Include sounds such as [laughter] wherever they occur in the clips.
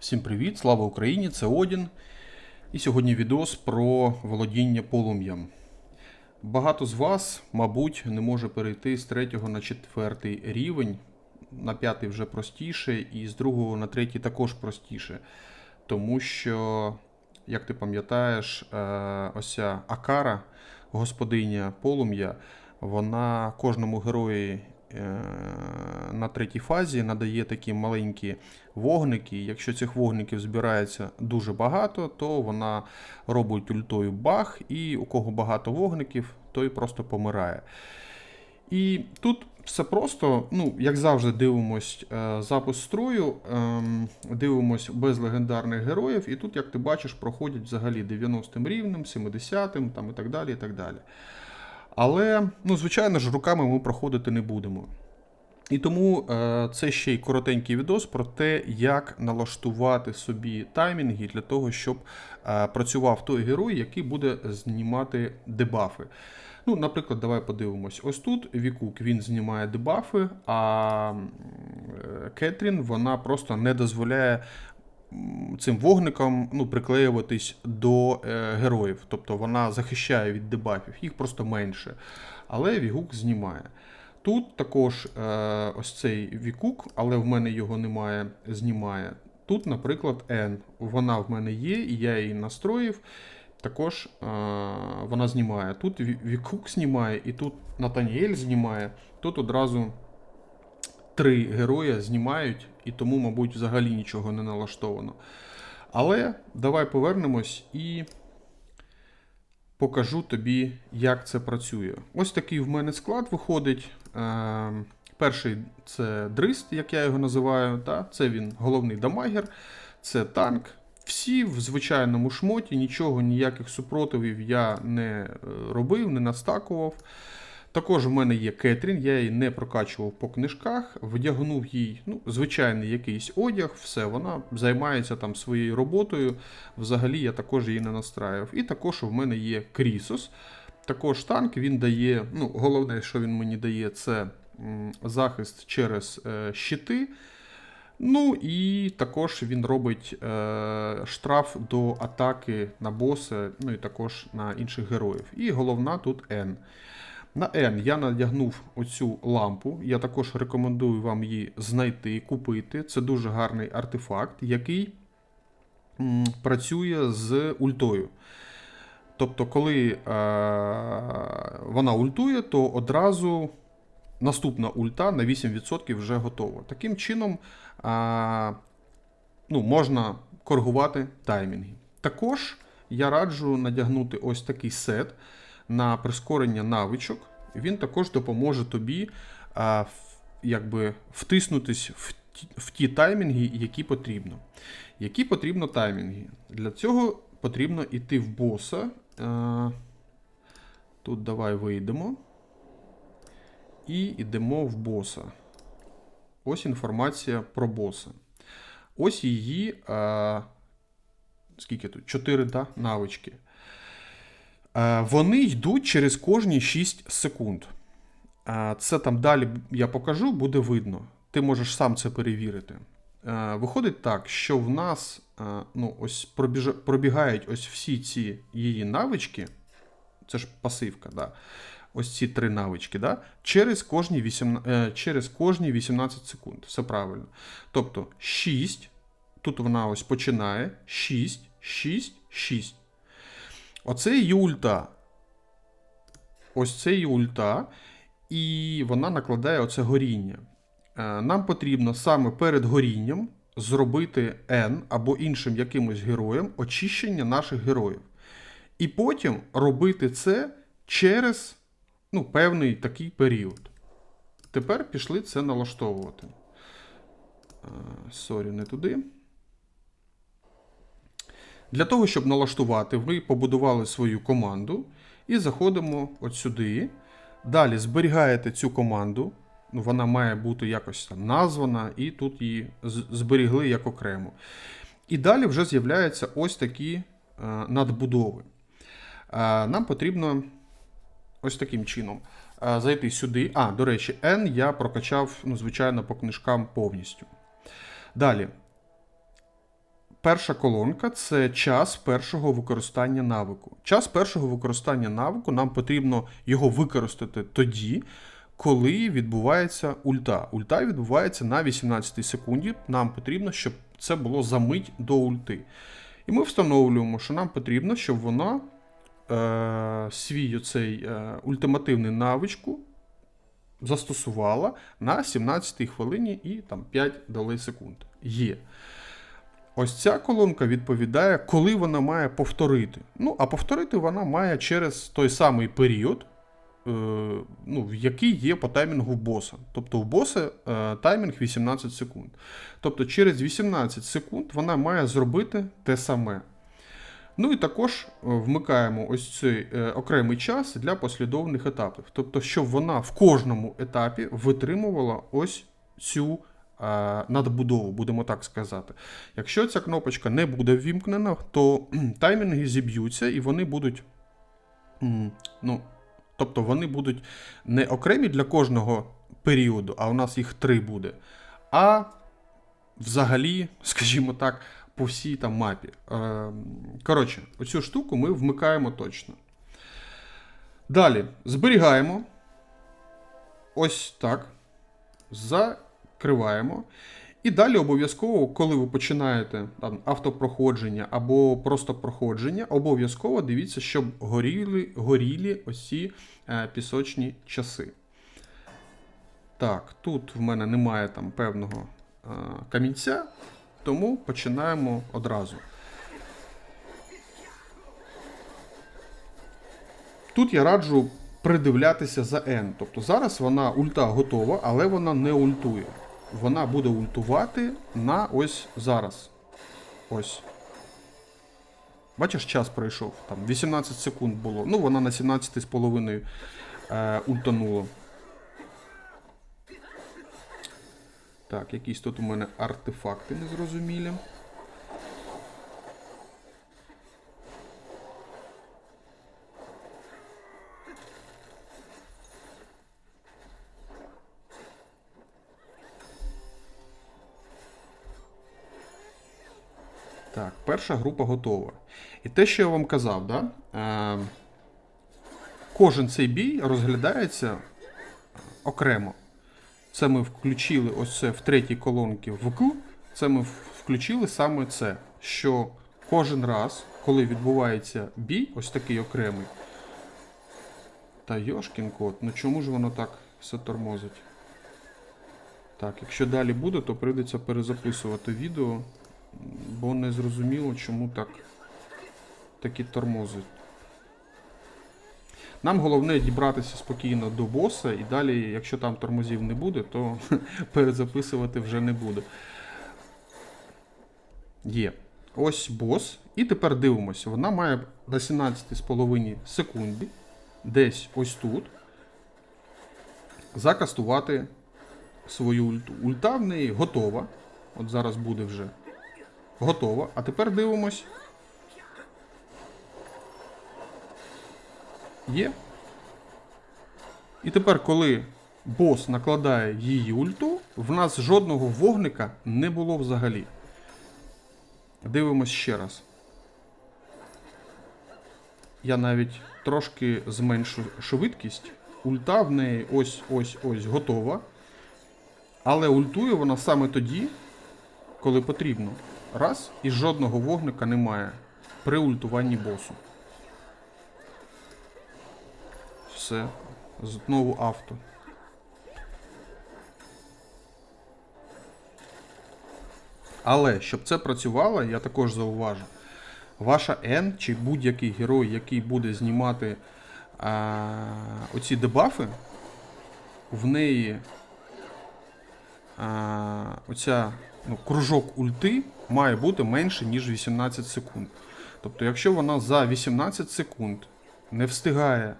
Всім привіт, слава Україні! Це Одін. І сьогодні відос про володіння полум'ям. Багато з вас, мабуть, не може перейти з третього на четвертий рівень. На п'ятий вже простіше, і з другого на третій також простіше. Тому що, як ти пам'ятаєш, е, ось ця Акара, господиня полум'я, вона кожному герої на третій фазі надає такі маленькі вогники. Якщо цих вогників збирається дуже багато, то вона робить ультою бах, і у кого багато вогників, той просто помирає. І тут все просто, ну, як завжди, дивимось е, запис строю, ем, дивимось без легендарних героїв, і тут, як ти бачиш, проходять взагалі 90-м рівнем, 70-м там, і так далі. і так далі. Але, ну, звичайно ж, руками ми проходити не будемо. І тому е, це ще й коротенький відос про те, як налаштувати собі таймінги для того, щоб е, працював той герой, який буде знімати дебафи. Ну, Наприклад, давай подивимось. Ось тут Вікук він знімає дебафи, а е, Кетрін вона просто не дозволяє цим вогникам ну, приклеюватись до е, героїв. Тобто вона захищає від дебафів, їх просто менше. Але Вігук знімає. Тут також е, ось цей Вікук, але в мене його немає, знімає. Тут, наприклад, N. Вона в мене є, і я її настроїв. Також е, вона знімає. Тут Вікук знімає, і тут Натаніель знімає. Тут одразу три героя знімають, і тому, мабуть, взагалі нічого не налаштовано. Але давай повернемось і покажу тобі, як це працює. Ось такий в мене склад виходить. Е, перший це дрист, як я його називаю. Та? Це він головний дамагер, це танк. Всі в звичайному шмоті, нічого, ніяких супротивів я не е, робив, не настакував. Також в мене є Кетрін, я її не прокачував по книжках, вдягнув їй ну, звичайний якийсь одяг, все, вона займається там своєю роботою. Взагалі я також її не настраював. І також в мене є Крісос. Також танк він дає. ну, Головне, що він мені дає, це захист через е, щити. Ну і також він робить е, штраф до атаки на боса, ну і також на інших героїв. І головна тут N. На N я надягнув оцю лампу. Я також рекомендую вам її знайти, купити. Це дуже гарний артефакт, який працює з ультою. Тобто, коли е, вона ультує, то одразу наступна ульта на 8% вже готова. Таким чином е, ну, можна коригувати таймінги. Також я раджу надягнути ось такий сет на прискорення навичок. Він також допоможе тобі в- якби, втиснутись в ті, в ті таймінги, які потрібно. Які потрібно таймінги? Для цього потрібно йти в боса. А, тут давай вийдемо. І йдемо в боса. Ось інформація про боса. Ось її. А, скільки тут? 4 да, навички. Е, Вони йдуть через кожні 6 секунд. Е, Це там далі я покажу, буде видно. Ти можеш сам це перевірити. Е, Виходить так, що в нас ну, ось пробігають ось всі ці її навички. Це ж пасивка, да. Ось ці три навички, да? через, кожні 8, е, через кожні 18 секунд. Все правильно. Тобто 6, тут вона ось починає 6, 6, 6. Оце її ульта. Ось це її ульта, і вона накладає оце горіння. Е, Нам потрібно саме перед горінням зробити N або іншим якимось героєм очищення наших героїв. І потім робити це через ну, певний такий період. Тепер пішли це налаштовувати. Е, Сорі, не туди. Для того, щоб налаштувати, ви побудували свою команду і заходимо от сюди. Далі зберігаєте цю команду. Ну, Вона має бути якось там названа, і тут її зберігли як окремо. І далі вже з'являються ось такі е, надбудови. Е, нам потрібно ось таким чином е, зайти сюди. А, до речі, N я прокачав, ну, звичайно, по книжкам повністю. Далі. Перша колонка це час першого використання навику. Час першого використання навику нам потрібно його використати тоді, коли відбувається ульта. Ульта відбувається на 18 секунді. Нам потрібно, щоб це було за мить до ульти. І ми встановлюємо, що нам потрібно, щоб вона е, свій оцей е, ультимативний навичку застосувала на 17 хвилині і там 5 долей секунд. Є. Ось ця колонка відповідає, коли вона має повторити. Ну, а повторити вона має через той самий період, е, ну, який є по таймінгу боса. Тобто у боса е, таймінг 18 секунд. Тобто через 18 секунд вона має зробити те саме. Ну і також е, вмикаємо ось цей окремий час для послідовних етапів. Тобто, щоб вона в кожному етапі витримувала ось цю надбудову, будемо так сказати. Якщо ця кнопочка не буде ввімкнена, то таймінги зіб'ються і вони будуть. Ну, тобто вони будуть не окремі для кожного періоду, а у нас їх три буде. А взагалі, [laughs] скажімо так, по всій там мапі. Е, Коротше, оцю штуку ми вмикаємо точно. Далі зберігаємо. Ось так. Закриваємо. І далі обов'язково, коли ви починаєте там, автопроходження або просто проходження, обов'язково дивіться, щоб горіли, горілі ось е, пісочні часи. Так, тут в мене немає там певного е, камінця, тому починаємо одразу. Тут я раджу придивлятися за N. Тобто зараз вона ульта готова, але вона не ультує. Вона буде ультувати на ось зараз. Ось. Бачиш, час пройшов. Там 18 секунд було. Ну, вона на 17,5 е, ультанула. Так, якісь тут у мене артефакти незрозумілі. Так, перша група готова. І те, що я вам казав, да? е, кожен цей бій розглядається окремо. Це ми включили ось це в третій колонці ВК. Це ми включили саме це, що кожен раз, коли відбувається бій, ось такий окремий. Та йошкін кот, ну чому ж воно так все тормозить? Так, якщо далі буде, то прийдеться перезаписувати відео, бо не зрозуміло, чому так такі тормозить. Нам головне дібратися спокійно до боса, і далі, якщо там тормозів не буде, то [laughs] перезаписувати вже не буде. Є. Ось бос. І тепер дивимося. Вона має на 17,5 секунди, десь ось тут, закастувати свою ульту. Ульта в неї готова. От зараз буде вже готова. А тепер дивимось. Є. І тепер, коли бос накладає її ульту, в нас жодного вогника не було взагалі. Дивимось ще раз. Я навіть трошки зменшу швидкість. Ульта в неї ось ось ось готова. Але ультує вона саме тоді, коли потрібно. Раз, і жодного вогника немає при ультуванні босу. Все. Знову авто. Але щоб це працювало, я також зауважу. Ваша N чи будь-який герой, який буде знімати а, оці дебафи, в неї оця ну, кружок ульти має бути менше, ніж 18 секунд. Тобто, якщо вона за 18 секунд не встигає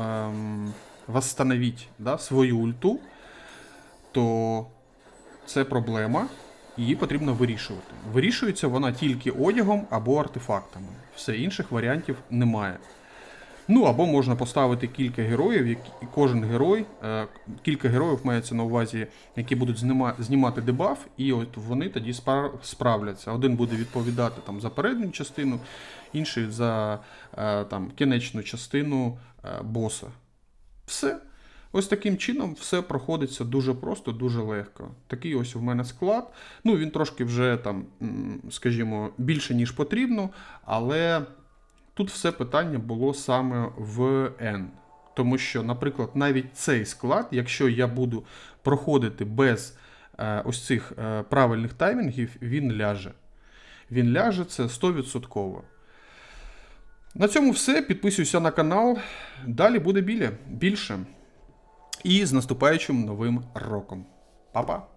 ем, да, свою ульту, то це проблема, її потрібно вирішувати. Вирішується вона тільки одягом або артефактами. Все інших варіантів немає. Ну або можна поставити кілька героїв, які кожен герой, е, кілька героїв мається на увазі, які будуть знима, знімати дебаф, і от вони тоді справляться. Один буде відповідати там за передню частину, інший за е, там кінечну частину е, боса. Все. Ось таким чином все проходиться дуже просто, дуже легко. Такий ось у мене склад. Ну, він трошки вже там, скажімо, більше, ніж потрібно, але тут все питання було саме в N. Тому що, наприклад, навіть цей склад, якщо я буду проходити без е, ось цих е, правильних таймінгів, він ляже. Він ляже це 100%. На цьому все. Підписуйся на канал. Далі буде біля, більше. І з наступаючим новим роком. Па-па!